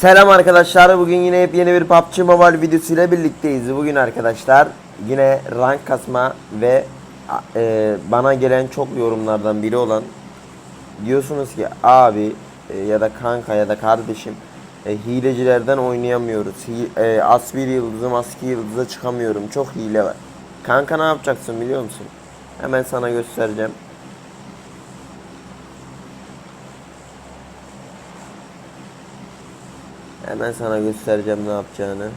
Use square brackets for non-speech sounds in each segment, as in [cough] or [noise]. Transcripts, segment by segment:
Selam arkadaşlar. Bugün yine hep yeni bir PUBG Mobile videosuyla birlikteyiz. Bugün arkadaşlar yine rank kasma ve e, bana gelen çok yorumlardan biri olan diyorsunuz ki abi e, ya da kanka ya da kardeşim e, hilecilerden oynayamıyoruz. Hi, e, as bir yıldızı maske yıldıza çıkamıyorum. Çok hile var. Kanka ne yapacaksın biliyor musun? Hemen sana göstereceğim. Hemen sana göstereceğim ne yapacağını.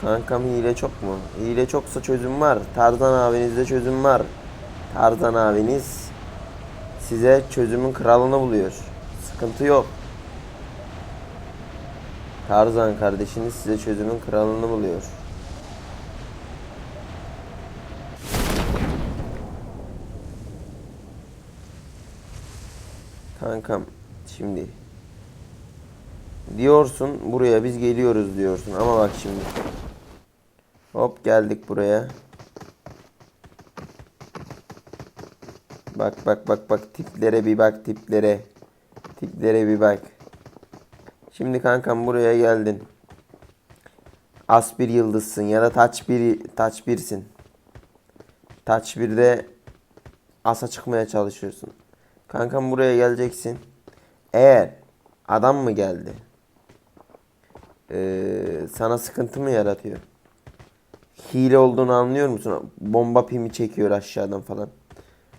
Kankam hile çok mu? Hile çoksa çözüm var. Tarzan abinizde çözüm var. Tarzan abiniz size çözümün kralını buluyor. Sıkıntı yok. Tarzan kardeşiniz size çözümün kralını buluyor. Kankam şimdi. Diyorsun buraya biz geliyoruz diyorsun. Ama bak şimdi. Hop geldik buraya. Bak bak bak bak. Tiplere bir bak tiplere. Tiplere bir bak. Şimdi kankam buraya geldin. As bir yıldızsın ya da taç bir taç birsin. Taç birde asa çıkmaya çalışıyorsun Kankam buraya geleceksin. Eğer adam mı geldi? Ee, sana sıkıntı mı yaratıyor? Hile olduğunu anlıyor musun? Bomba pimi çekiyor aşağıdan falan.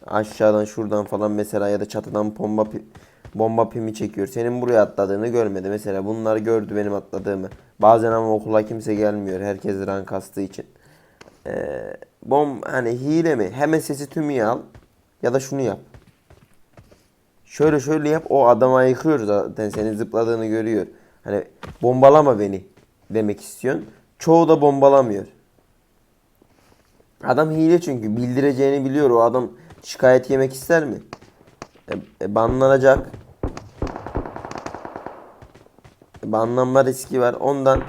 Aşağıdan şuradan falan mesela ya da çatıdan bomba pi- bomba pimi çekiyor. Senin buraya atladığını görmedi. Mesela bunlar gördü benim atladığımı. Bazen ama okula kimse gelmiyor. Herkes rank kastığı için. Ee, bom hani hile mi? Hemen sesi tümüye al ya da şunu yap. Şöyle şöyle yap o adama yıkıyor zaten senin zıpladığını görüyor. Hani bombalama beni demek istiyorsun. Çoğu da bombalamıyor. Adam hile çünkü bildireceğini biliyor. O adam şikayet yemek ister mi? E, e, banlanacak. E, banlanma riski var. Ondan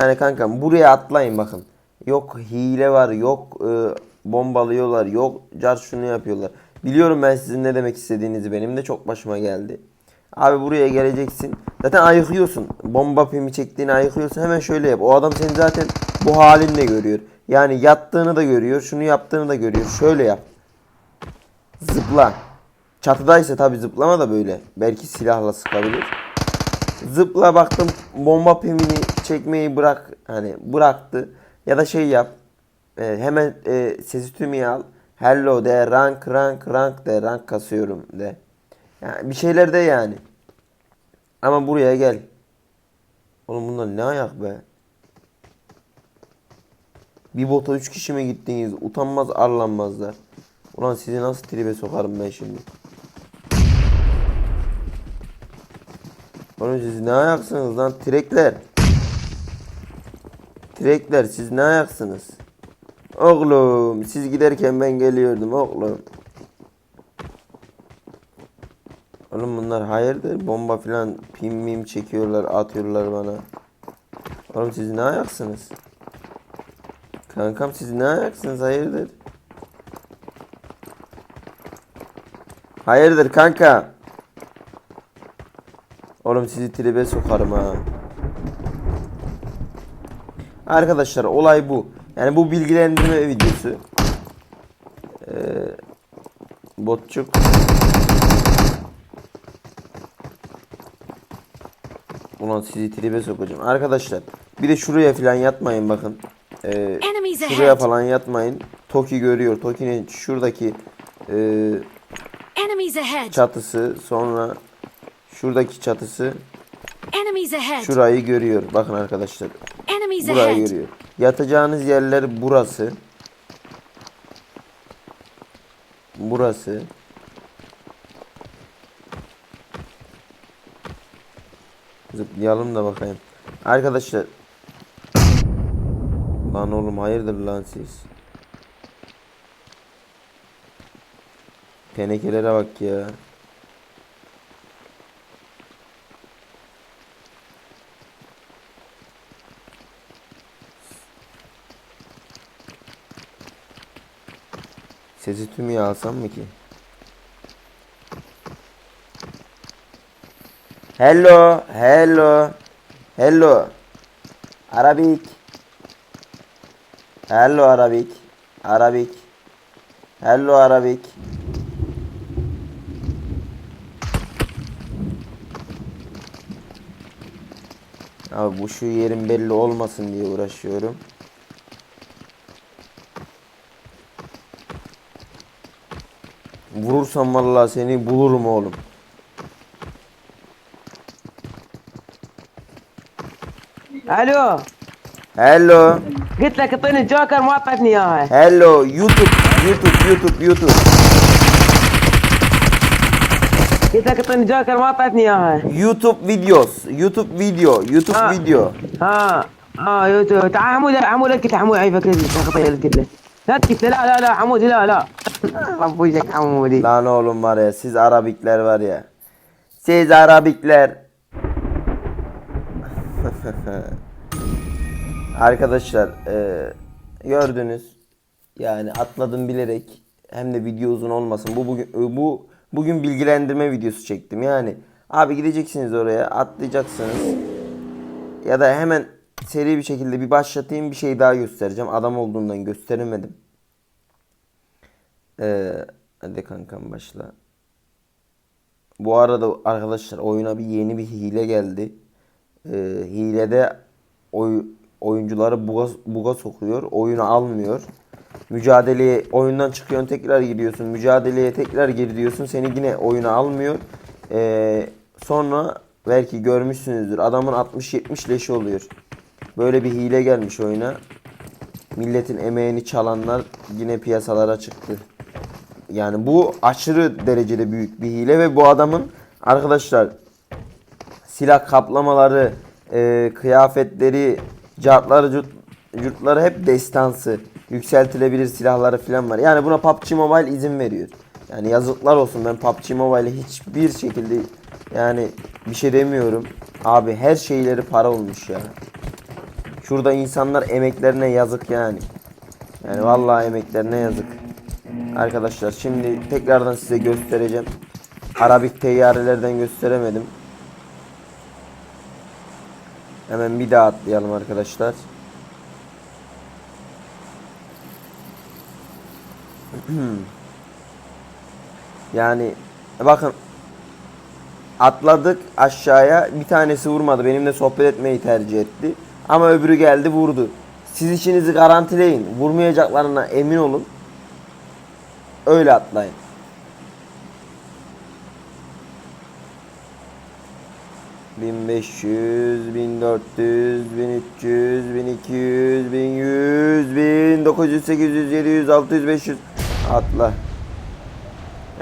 yani kankam buraya atlayın bakın. Yok hile var, yok e, bombalıyorlar, yok car şunu yapıyorlar. Biliyorum ben sizin ne demek istediğinizi benim de çok başıma geldi. Abi buraya geleceksin. Zaten ayıkıyorsun. Bomba pimi çektiğini ayıkıyorsun. Hemen şöyle yap. O adam seni zaten bu halinle görüyor. Yani yattığını da görüyor. Şunu yaptığını da görüyor. Şöyle yap. Zıpla. Çatıdaysa tabi zıplama da böyle. Belki silahla sıkabilir. Zıpla baktım bomba pimini çekmeyi bırak. Hani bıraktı. Ya da şey yap. E, hemen e, sesi tümüye al. Hello de rank rank rank de rank kasıyorum de. Yani bir şeyler de yani. Ama buraya gel. Oğlum bunlar ne ayak be? Bir bota 3 kişi mi gittiniz? Utanmaz arlanmazlar. Ulan sizi nasıl tribe sokarım ben şimdi? Oğlum siz ne ayaksınız lan? Trekler. Trekler siz ne ayaksınız? Oğlum siz giderken ben geliyordum oğlum. Oğlum bunlar hayırdır bomba filan pim mim çekiyorlar atıyorlar bana. Oğlum siz ne ayaksınız? Kankam siz ne ayaksınız hayırdır? Hayırdır kanka? Oğlum sizi tribe sokarım ha. Arkadaşlar olay bu. Yani bu bilgilendirme videosu. Ee, botçuk. Ulan sizi tribe sokacağım. Arkadaşlar bir de şuraya falan yatmayın bakın. Ee, şuraya falan yatmayın. Toki görüyor. Toki'nin şuradaki e, çatısı sonra şuradaki çatısı şurayı görüyor. Bakın arkadaşlar. Enemies Burayı ahead. Yatacağınız yerler burası. Burası. Zıplayalım da bakayım. Arkadaşlar. Lan oğlum hayırdır lan siz. Tenekelere bak ya. Sesi tümüye alsam mı ki? Hello, hello, hello. Arabik. Hello Arabik. Arabik. Hello Arabik. Abi bu şu yerin belli olmasın diye uğraşıyorum. Vurursam vallahi seni bulurum oğlum. الو Hello. قلت لك اعطيني الجوكر ما اعطيتني اياها Hello. YouTube. YouTube. YouTube. YouTube. قلت لك اعطيني الجوكر ما اعطيتني اياها YouTube videos. YouTube video. YouTube آه. video. ها اه يوتيوب تعال حمود حمود اسكت حمود عيبك اسكت اسكت La gitme la la la Hamudi la la. Lan buyacak Hamudi. Lan oğlum var ya siz Arabikler var ya. Siz Arabikler. [laughs] Arkadaşlar e, gördünüz. Yani atladım bilerek hem de video uzun olmasın. Bu bugün e, bu bugün bilgilendirme videosu çektim. Yani abi gideceksiniz oraya atlayacaksınız. Ya da hemen seri bir şekilde bir başlatayım bir şey daha göstereceğim. Adam olduğundan gösteremedim. Ee, hadi kankam başla. Bu arada arkadaşlar oyuna bir yeni bir hile geldi. Ee, hilede oy, oyuncuları buga, buga sokuyor. Oyunu almıyor. Mücadeleye oyundan çıkıyorsun tekrar gidiyorsun. Mücadeleye tekrar geri diyorsun. Seni yine oyuna almıyor. Ee, sonra belki görmüşsünüzdür. Adamın 60-70 leşi oluyor. Böyle bir hile gelmiş oyuna. Milletin emeğini çalanlar yine piyasalara çıktı. Yani bu aşırı derecede büyük bir hile ve bu adamın arkadaşlar silah kaplamaları, e, kıyafetleri, cartları, curtları hep destansı. Yükseltilebilir silahları falan var. Yani buna PUBG Mobile izin veriyor. Yani yazıklar olsun ben PUBG Mobile'e hiçbir şekilde yani bir şey demiyorum. Abi her şeyleri para olmuş ya. Şurada insanlar emeklerine yazık yani. Yani vallahi emeklerine yazık. Arkadaşlar şimdi tekrardan size göstereceğim. Arabik teyyarelerden gösteremedim. Hemen bir daha atlayalım arkadaşlar. [clears throat] yani bakın atladık aşağıya bir tanesi vurmadı benimle sohbet etmeyi tercih etti ama öbürü geldi vurdu. Siz işinizi garantileyin. Vurmayacaklarına emin olun. Öyle atlayın. ...1500, 1400, 1300, 1200, 1100, 1900, 800, 700, 600, 500... Atla.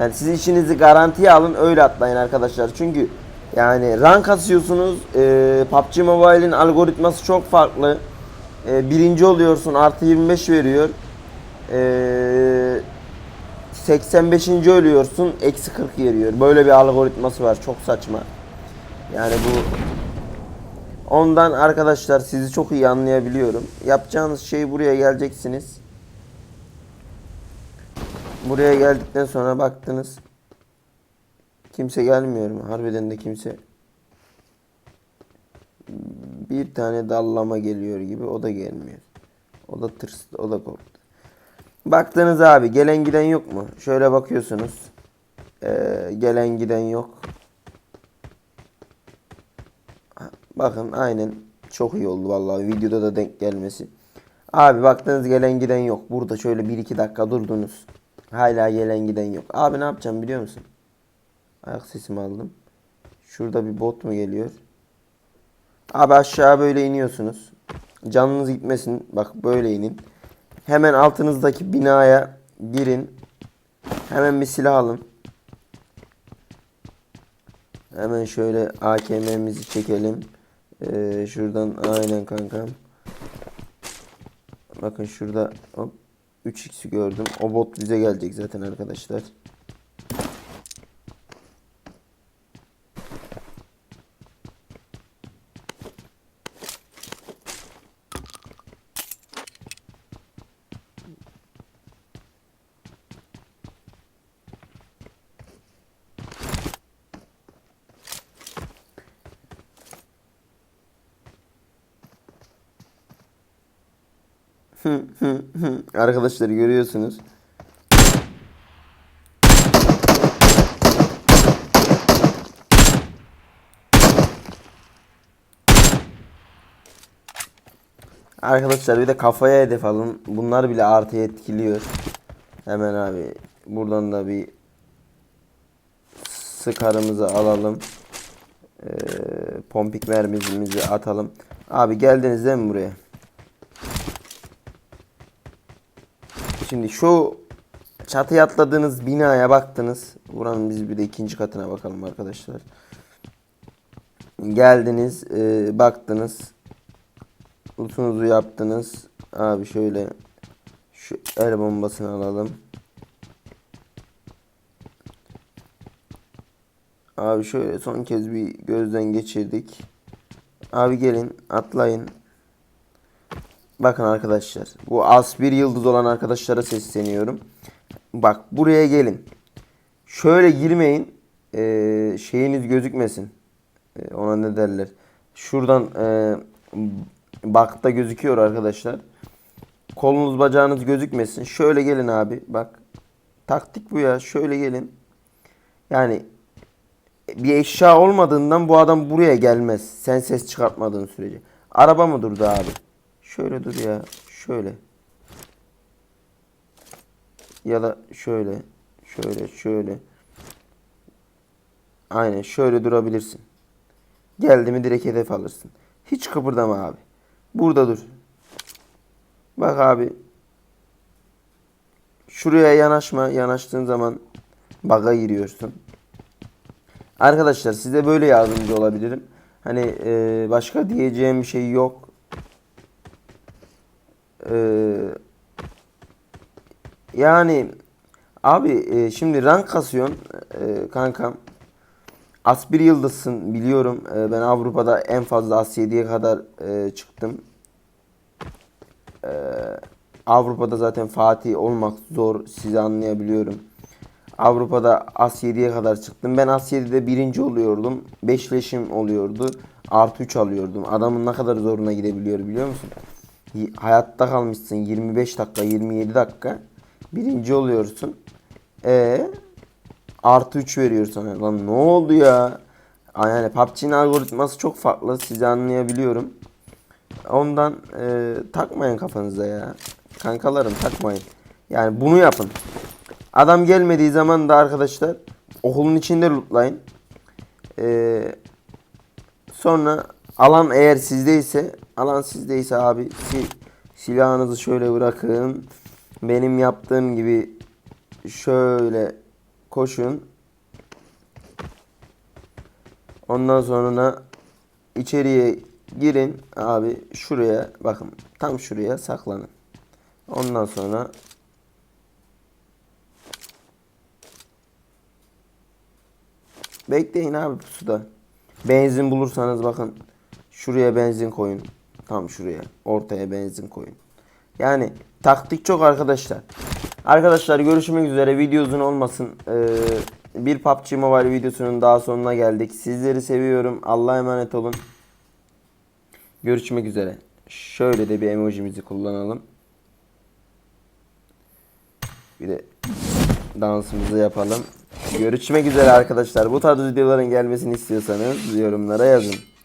Yani siz işinizi garantiye alın öyle atlayın arkadaşlar. Çünkü yani rank asıyorsunuz. E, PUBG Mobile'in algoritması çok farklı. E, birinci oluyorsun artı 25 veriyor. E, 85. ölüyorsun eksi 40 veriyor. Böyle bir algoritması var. Çok saçma. Yani bu ondan arkadaşlar sizi çok iyi anlayabiliyorum. Yapacağınız şey buraya geleceksiniz. Buraya geldikten sonra baktınız. Kimse gelmiyor mu? Harbiden de kimse. Bir tane dallama geliyor gibi o da gelmiyor. O da tırstı, o da korktu. Baktınız abi gelen giden yok mu? Şöyle bakıyorsunuz. Ee, gelen giden yok. Bakın aynen çok iyi oldu vallahi videoda da denk gelmesi. Abi baktınız gelen giden yok. Burada şöyle 1-2 dakika durdunuz. Hala gelen giden yok. Abi ne yapacağım biliyor musun? Ayak sesimi aldım. Şurada bir bot mu geliyor? Abi aşağı böyle iniyorsunuz. Canınız gitmesin. Bak böyle inin. Hemen altınızdaki binaya girin. Hemen bir silah alın. Hemen şöyle AKM'mizi çekelim. Ee, şuradan aynen kankam. Bakın şurada hop 3x'i gördüm. O bot bize gelecek zaten arkadaşlar. [laughs] Arkadaşlar görüyorsunuz. Arkadaşlar bir de kafaya hedef alın. Bunlar bile artı etkiliyor. Hemen abi buradan da bir sıkarımızı alalım. Ee, pompik mermimizi atalım. Abi geldiniz değil mi buraya? Şimdi şu çatıya atladığınız binaya baktınız. Buranın biz bir de ikinci katına bakalım arkadaşlar. Geldiniz, e, baktınız. Utunuzu yaptınız. Abi şöyle şu el bombasını alalım. Abi şöyle son kez bir gözden geçirdik. Abi gelin atlayın. Bakın arkadaşlar. Bu az bir yıldız olan arkadaşlara sesleniyorum. Bak buraya gelin. Şöyle girmeyin. Ee, şeyiniz gözükmesin. Ee, ona ne derler. Şuradan e, bakta gözüküyor arkadaşlar. Kolunuz bacağınız gözükmesin. Şöyle gelin abi. Bak. Taktik bu ya. Şöyle gelin. Yani bir eşya olmadığından bu adam buraya gelmez. Sen ses çıkartmadığın sürece. Araba mı durdu abi? Şöyle dur ya. Şöyle. Ya da şöyle. Şöyle şöyle. Aynen şöyle durabilirsin. Geldi mi direkt hedef alırsın. Hiç kıpırdama abi. Burada dur. Bak abi. Şuraya yanaşma. Yanaştığın zaman baga giriyorsun. Arkadaşlar size böyle yardımcı olabilirim. Hani e, başka diyeceğim bir şey yok. E, yani abi e, şimdi rank kasıyorsun e, kankam. As bir yıldızsın biliyorum. E, ben Avrupa'da en fazla As 7'ye kadar e, çıktım. E, Avrupa'da zaten Fatih olmak zor. Sizi anlayabiliyorum. Avrupa'da As 7'ye kadar çıktım. Ben As 7'de birinci oluyordum. Beşleşim oluyordu. Artı 3 alıyordum. Adamın ne kadar zoruna gidebiliyor biliyor musun? Hayatta kalmışsın 25 dakika 27 dakika. Birinci oluyorsun. E artı 3 veriyor sana. Lan ne oldu ya? Yani PUBG'nin algoritması çok farklı. Sizi anlayabiliyorum. Ondan e, takmayın kafanıza ya. Kankalarım takmayın. Yani bunu yapın. Adam gelmediği zaman da arkadaşlar okulun içinde lootlayın. Ee, sonra alan eğer sizdeyse alan sizdeyse abi si- silahınızı şöyle bırakın. Benim yaptığım gibi şöyle koşun. Ondan sonra içeriye girin abi şuraya bakın tam şuraya saklanın. Ondan sonra Bekleyin abi pusuda. Benzin bulursanız bakın şuraya benzin koyun. Tam şuraya. Ortaya benzin koyun. Yani taktik çok arkadaşlar. Arkadaşlar görüşmek üzere. Video uzun olmasın. Ee, bir PUBG Mobile videosunun daha sonuna geldik. Sizleri seviyorum. Allah'a emanet olun. Görüşmek üzere. Şöyle de bir emojimizi kullanalım. Bir de dansımızı yapalım. Görüşmek üzere arkadaşlar. Bu tarz videoların gelmesini istiyorsanız yorumlara yazın.